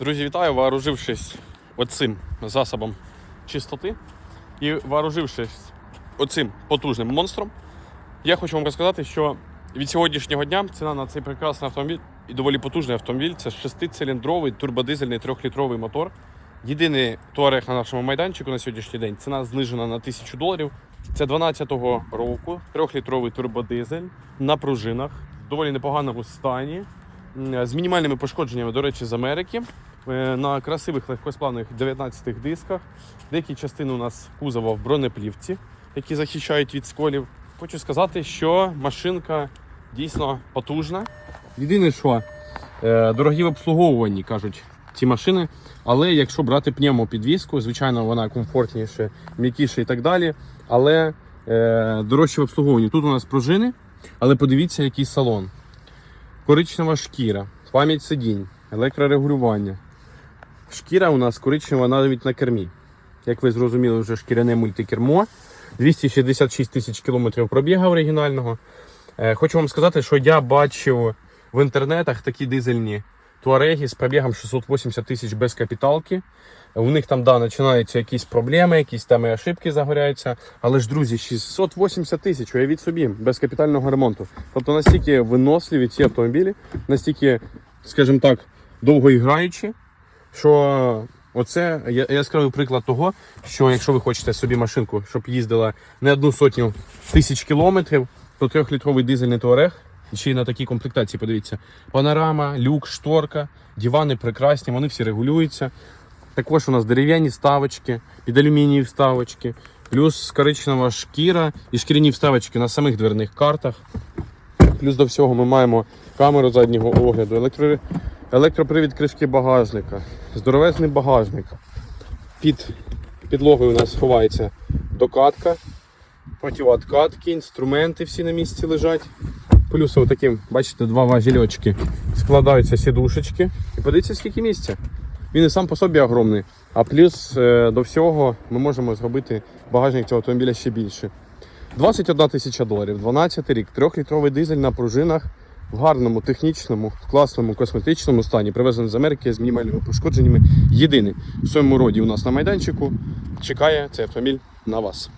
Друзі, вітаю, вооружившись оцим засобом чистоти і вооружившись оцим потужним монстром, я хочу вам розказати, що від сьогоднішнього дня ціна на цей прекрасний автомобіль і доволі потужний автомобіль це шестициліндровий турбодизельний трьохлітровий мотор. Єдиний туарег на нашому майданчику на сьогоднішній день. Ціна знижена на 1000 доларів. Це 12-го року, трьохлітровий турбодизель на пружинах, в доволі непоганому стані, з мінімальними пошкодженнями, до речі, з Америки. Е, На красивих легкосплавних 19 дисках. Деякі частини у нас кузова в бронеплівці, які захищають від сколів. Хочу сказати, що машинка дійсно потужна. Єдине, що е, дорогі в обслуговуванні, кажуть ці машини. Але якщо брати пневмопідвізку, звичайно, вона комфортніше, м'якіше і так далі. Але е, дорожче в обслуговуванні. Тут у нас пружини, але подивіться, який салон. Коричнева шкіра, пам'ять сидінь, електрорегулювання. Шкіра у нас коричнева навіть на кермі. Як ви зрозуміли, вже шкіряне мультикермо. 266 тисяч кілометрів пробіга оригінального. Е, Хочу вам сказати, що я бачив в інтернетах такі дизельні туареги з пробігом 680 тисяч без капіталки. У них там да, починаються якісь проблеми, якісь там і ошибки загоряються. Але ж, друзі, 680 тисяч, уявіть собі, без капітального ремонту. Тобто настільки виносливі ці автомобілі, настільки, скажімо так, довго іграючі, що оце яскравий приклад того, що якщо ви хочете собі машинку, щоб їздила не одну сотню тисяч кілометрів, то трьохлітровий дизельний туарег, ще й на такій комплектації, подивіться, панорама, люк, шторка, дивани прекрасні, вони всі регулюються. Також у нас дерев'яні вставочки, під алюмінієві вставочки, плюс коричнева шкіра і шкіряні вставочки на самих дверних картах. Плюс до всього ми маємо камеру заднього огляду, електро... електропривід кришки багажника, здоровезний багажник. Під підлогою у нас ховається докатка, противооткатки, інструменти всі на місці лежать. Плюс отаким, бачите, два важільочки складаються сідушечки. І подивіться, скільки місця. Він і сам по собі огромний. А плюс е, до всього ми можемо зробити багажник цього автомобіля ще більше. 21 тисяча доларів, 12 рік, 3-літровий дизель на пружинах в гарному, технічному, класному, косметичному стані, привезений з Америки з мінімальними пошкодженнями. Єдиний в своєму роді у нас на майданчику чекає цей автомобіль на вас.